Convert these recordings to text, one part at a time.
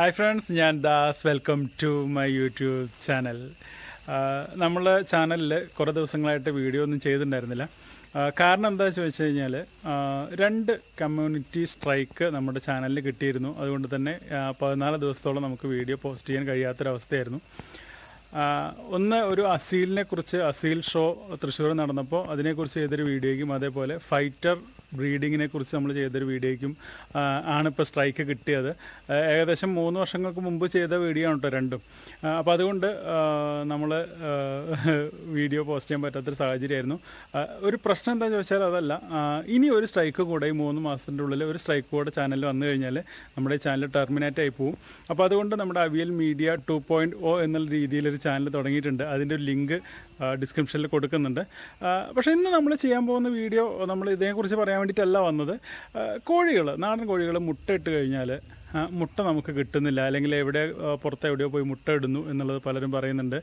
Hi friends ഞാൻ Das. Welcome to my YouTube channel നമ്മൾ ചാനലിൽ കുറേ ദിവസങ്ങളായിട്ട് വീഡിയോ ഒന്നും ചെയ്തിട്ടുണ്ടായിരുന്നില്ല. കാരണം എന്താ ചോദിച്ചു കഴിഞ്ഞാൽ രണ്ട് കമ്മ്യൂണിറ്റി സ്ട്രൈക്ക് നമ്മുടെ ചാനലിൽ കിട്ടിയിരുന്നു. അതുകൊണ്ട് തന്നെ പതിനാല് ദിവസത്തോളം നമുക്ക് വീഡിയോ പോസ്റ്റ് ചെയ്യാൻ കഴിയാത്തൊരവസ്ഥയായിരുന്നു. ഒന്ന് ഒരു അസീലിനെ കുറിച്ച് അസീൽ ഷോ തൃശ്ശൂർ നടന്നപ്പോൾ അതിനെക്കുറിച്ച് ചെയ്തൊരു വീഡിയോയ്ക്കും അതേപോലെ ഫൈറ്റർ ബ്രീഡിങ്ങിനെ കുറിച്ച് നമ്മൾ ചെയ്തൊരു വീഡിയോയ്ക്കും ആണ് ഇപ്പോൾ സ്ട്രൈക്ക് കിട്ടിയത്. ഏകദേശം മൂന്ന് വർഷങ്ങൾക്ക് മുമ്പ് ചെയ്ത വീഡിയോ ആണ് കേട്ടോ രണ്ടും. അപ്പോൾ അതുകൊണ്ട് നമ്മൾ വീഡിയോ പോസ്റ്റ് ചെയ്യാൻ പറ്റാത്തൊരു സാഹചര്യമായിരുന്നു. ഒരു പ്രശ്നം എന്താണെന്ന് ചോദിച്ചാൽ അതല്ല. ഇനി ഒരു സ്ട്രൈക്ക് കൂടെ ഈ മൂന്ന് മാസത്തിന്റെ ഉള്ളിൽ ഒരു സ്ട്രൈക്ക് കൂടെ ചാനൽ വന്നു കഴിഞ്ഞാൽ നമ്മുടെ ചാനൽ ടെർമിനേറ്റ് ആയി പോകും അപ്പോൾ അതുകൊണ്ട് നമ്മുടെ Aviyal media two point O എന്നുള്ള രീതിയിൽ ഒരു ചാനൽ തുടങ്ങിയിട്ടുണ്ട്. അതിന്റെ ഒരു ലിങ്ക് ഡിസ്ക്രിപ്ഷനിൽ കൊടുക്കുന്നുണ്ട്. പക്ഷേ ഇന്ന് നമ്മൾ ചെയ്യാൻ പോകുന്ന വീഡിയോ നമ്മൾ ഇതിനെക്കുറിച്ച് പറയാൻ വേണ്ടിയിട്ടല്ല വന്നത്. കോഴികൾ നാടൻ കോഴികൾ മുട്ടയിട്ട് കഴിഞ്ഞാൽ മുട്ട നമുക്ക് കിട്ടുന്നില്ല. അല്ലെങ്കിൽ എവിടെ പുറത്ത് എവിടെയോ പോയി മുട്ട ഇടുന്നു എന്നുള്ളത് പലരും പറയുന്നുണ്ട്.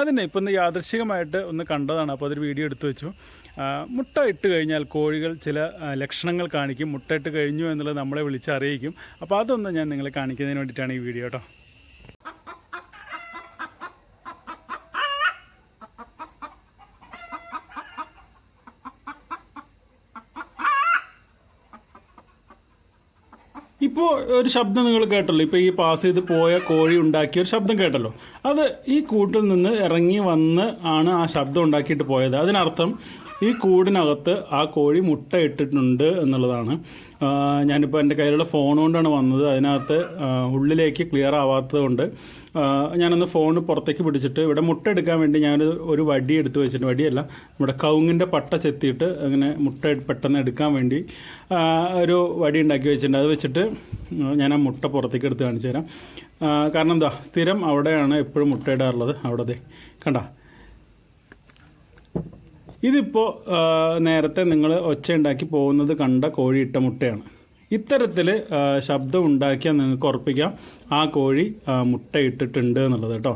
അതിനെ ഇപ്പം ഒന്ന് യാദൃശികമായിട്ട് ഒന്ന് കണ്ടതാണ്. അപ്പോൾ അതൊരു വീഡിയോ എടുത്തു വെച്ചു. മുട്ട ഇട്ട് കഴിഞ്ഞാൽ കോഴികൾ ചില ലക്ഷണങ്ങൾ കാണിക്കും. മുട്ട ഇട്ട് കഴിഞ്ഞു എന്നുള്ളത് നമ്മളെ വിളിച്ച് അറിയിക്കും അപ്പോൾ അതൊന്ന് ഞാൻ നിങ്ങളെ കാണിക്കുന്നതിന് വേണ്ടിയിട്ടാണ് ഈ വീഡിയോ കേട്ടോ. ഇപ്പോൾ ഒരു ശബ്ദം നിങ്ങൾ കേട്ടല്ലോ. ഇപ്പോൾ ഈ പാസ് ചെയ്ത് പോയ കോഴി ഉണ്ടാക്കിയ ഒരു ശബ്ദം കേട്ടല്ലോ. അത് ഈ കൂട്ടിൽ നിന്ന് ഇറങ്ങി വന്ന് ആണ് ആ ശബ്ദം ഉണ്ടാക്കിയിട്ട് പോയത്. അതിനർത്ഥം ഈ കൂടിനകത്ത് ആ കോഴി മുട്ട ഇട്ടിട്ടുണ്ട് എന്നുള്ളതാണ്. ഞാനിപ്പോൾ എന്റെ കയ്യിലുള്ള ഫോൺ കൊണ്ടാണ് വന്നത്. അതിനകത്ത് ഉള്ളിലേക്ക് ക്ലിയർ ആവാത്തത് കൊണ്ട് ആ, ഞാനൊന്ന് ഫോൺ പുറത്തേക്ക് പിടിച്ചിട്ട് ഇവിടെ മുട്ട എടുക്കാൻ വേണ്ടി ഞാൻ ഒരു വടി എടുത്ത് വെച്ചിട്ട് വടിയല്ല നമ്മുടെ കൗങ്ങിന്റെ പട്ട ചെത്തിയിട്ട് അങ്ങനെ മുട്ട പെട്ടെന്ന് എടുക്കാൻ വേണ്ടി ഒരു വടി ഉണ്ടാക്കി വെച്ചിട്ടുണ്ട്. അത് വെച്ചിട്ട് ഞാൻ ആ മുട്ട പുറത്തേക്ക് എടുത്ത് കാണിച്ചു തരാം. കാരണം എന്താ സ്ഥിരം അവിടെയാണ് എപ്പോഴും മുട്ട ഇടാറുള്ളത്. അവിടെ കണ്ട ഇതിപ്പോൾ നേരത്തെ നിങ്ങൾ ഒച്ച ഉണ്ടാക്കി പോകുന്നത് കണ്ട കോഴി ഇട്ട മുട്ടയാണ് ഇത്തരത്തിൽ ശബ്ദം ഉണ്ടാക്കിയാൽ നിങ്ങൾക്ക് ഉറപ്പിക്കാം. ആ കോഴി മുട്ട ഇട്ടിട്ടുണ്ട് എന്നുള്ളത് കേട്ടോ.